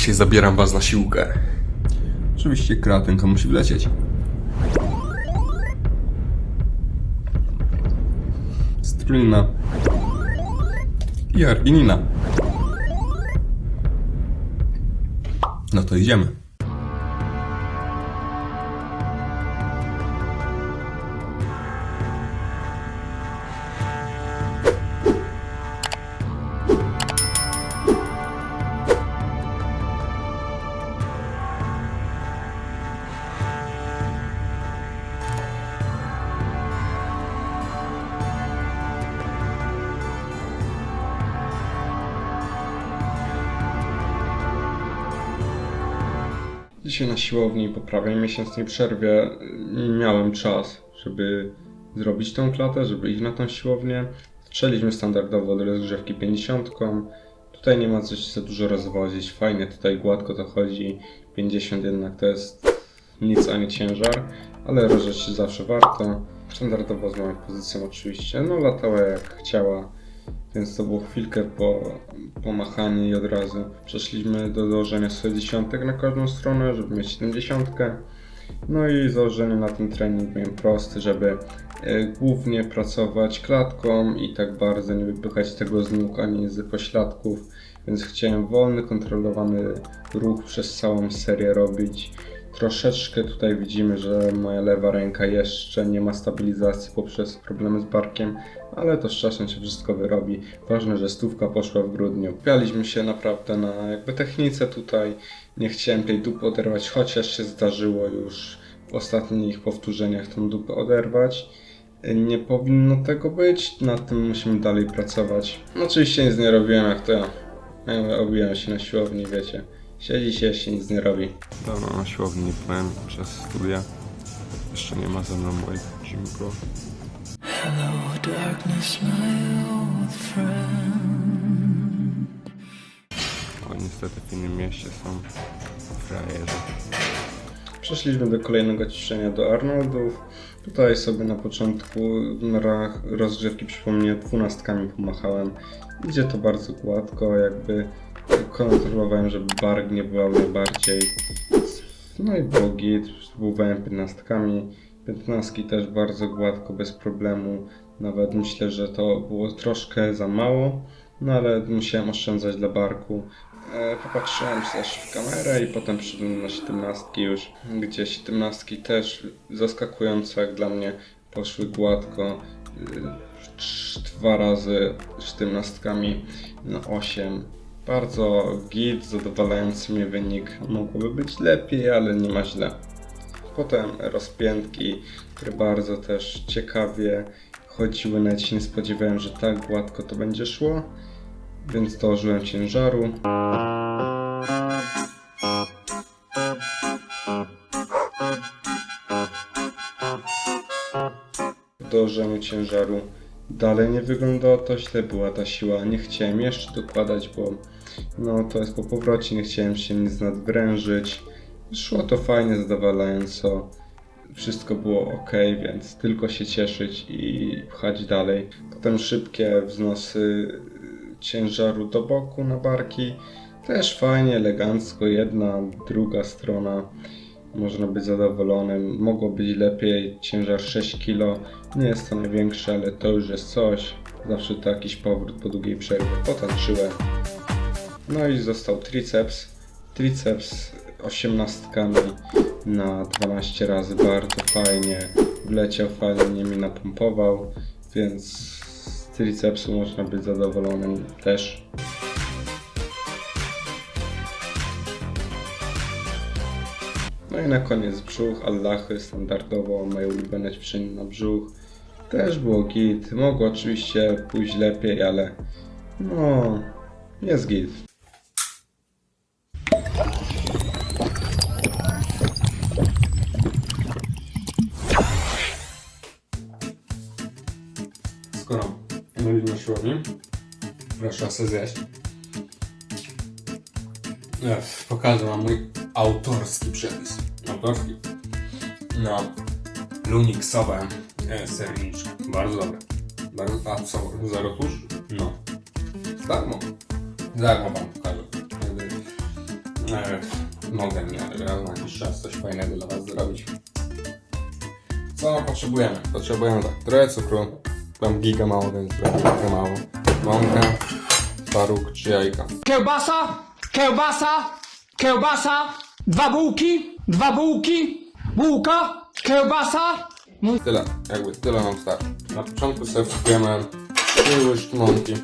Dzisiaj zabieram was na siłkę. Oczywiście kreatynka musi wlecieć. Strulina. I arginina. No to idziemy. Dzisiaj na siłowni po miesięcznej przerwie miałem czas, żeby zrobić tą klatę, żeby iść na tą siłownię. Zaczęliśmy standardowo od rozgrzewki 50. Tutaj nie ma coś za dużo rozwozić. Fajnie tutaj gładko to chodzi. 50 jednak to jest nic ani ciężar, ale rozgrzeć się zawsze warto. Standardowo z moją pozycją oczywiście. No latała jak chciała. Więc to było chwilkę po, po machanie i od razu przeszliśmy do dołożenia sobie dziesiątek na każdą stronę, żeby mieć 70. No i założenie na ten trening miałem prosty, żeby e, głównie pracować klatką i tak bardzo nie wypychać tego z nóg ani z pośladków, więc chciałem wolny, kontrolowany ruch przez całą serię robić. Troszeczkę tutaj widzimy, że moja lewa ręka jeszcze nie ma stabilizacji poprzez problemy z barkiem, ale to z czasem się wszystko wyrobi. Ważne, że stówka poszła w grudniu. Pialiśmy się naprawdę na jakby technice tutaj. Nie chciałem tej dupy oderwać, chociaż się zdarzyło już w ostatnich powtórzeniach tą dupę oderwać. Nie powinno tego być, nad tym musimy dalej pracować. No, oczywiście nic nie robiłem jak to ja. Ja Obiłem się na siłowni, wiecie. Siedzi się, się nic nie robi. Dawno na siłowni nie byłem przez studia. Jeszcze nie ma ze mną moich zimbro. Hello, darkness, my old friend. O, niestety w innym mieście są frajerzy. Przeszliśmy do kolejnego ćwiczenia do Arnoldów. Tutaj sobie na początku rozgrzewki przypomnę dwunastkami pomachałem. Idzie to bardzo gładko, jakby kontrolowałem, żeby bark nie bywał najbardziej. No i było git, spróbowałem piętnastkami. Piętnastki też bardzo gładko, bez problemu. Nawet myślę, że to było troszkę za mało, no ale musiałem oszczędzać dla barku. E, Popatrzyłem też w kamerę i potem przyszedłem na 17 już, gdzie 17 też zaskakująco jak dla mnie poszły gładko. Trz- Dwa razy 17 na 8. Bardzo git, zadowalający mnie wynik. Mogłoby być lepiej, ale nie ma źle. Potem rozpiętki, które bardzo też ciekawie chodziły. Nawet się nie spodziewałem, że tak gładko to będzie szło. Więc dołożyłem ciężaru. Dołożeniu ciężaru dalej nie wyglądało to źle, była ta siła. Nie chciałem jeszcze dokładać, bo no to jest po powrocie, nie chciałem się nic nadwrężyć. Szło to fajnie, zadowalająco. Wszystko było ok, więc tylko się cieszyć i pchać dalej. Potem szybkie wznosy ciężaru do boku na barki. Też fajnie, elegancko, jedna, druga strona. Można być zadowolonym. Mogło być lepiej. Ciężar 6 kg. Nie jest to największe, ale to już jest coś. Zawsze to jakiś powrót po długiej przerwie. Potańczyłem. No i został triceps. Triceps 18 na 12 razy. Bardzo fajnie. Wleciał fajnie, mnie napompował. Więc z tricepsu można być zadowolonym też. No i na koniec brzuch, Allahy standardowo, moje ulubione ćwiczenie na brzuch. Też było git. Mogło oczywiście pójść lepiej, ale no, jest git. Skoro byliśmy na siłowni, proszę sobie zjeść. Pokażę wam mój autorski przepis. Autorski. No, luniksowe e, serniczki. Bardzo dobre. Bardzo, a co, zero tusz? No. Darmo. Darmo wam pokażę. E, mogę nie, raz na jakiś czas coś fajnego dla Was zrobić. Co potrzebujemy? Potrzebujemy tak, trochę cukru, mam giga mało, więc trochę mało. Mąkę, paruk czy jajka. Kiełbasa, kiełbasa, kiełbasa, dwa bułki, dwa bułki, bułka, kiełbasa. Tyle, jakby tyle nam starczy. Na początku sobie pół łyżki mąki.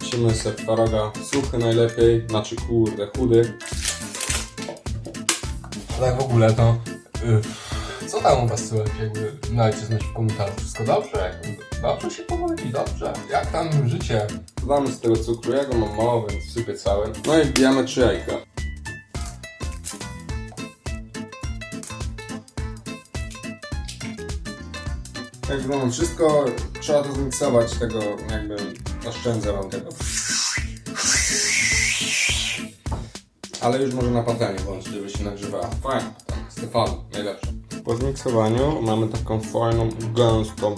Musimy sobie twaroga suchy najlepiej, znaczy kurde, chudy. Tak w ogóle to. y, co tam u was słychać? Jakby dajcie znać w komentarzu. Wszystko dobrze? Dobrze się powodzi? Dobrze? Jak tam życie? Dodamy z tego cukru, ja go mam mało, więc sypię cały. No i wbijamy trzy jajka. Jak mamy wszystko, trzeba to zmiksować, tego jakby oszczędzę wam tego. Ale już może na patelnię włączyć, żeby się nagrzewała. Fajnie, Stefan, najlepszy. Po zmiksowaniu mamy taką fajną, gęstą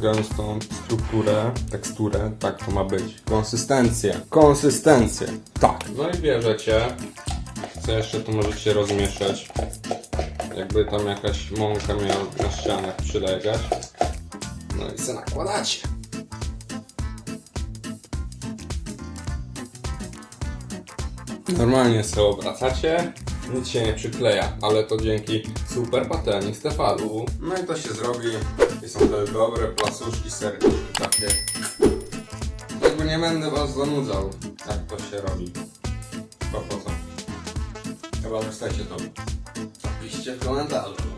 gęstą strukturę, teksturę, tak to ma być. Konsystencję, konsystencję, tak. No i bierzecie, co jeszcze tu możecie rozmieszać, jakby tam jakaś mąka miała na ścianach przylegać. No i se nakładacie. Normalnie sobie obracacie, nic się nie przykleja, ale to dzięki super patelni Stefalu. No i to się zrobi. I są te dobre placuszki, serduszki takie. Jakby nie będę was zanudzał, jak to się robi. Bo po co? Chyba chcecie to. Napiszcie w komentarzu.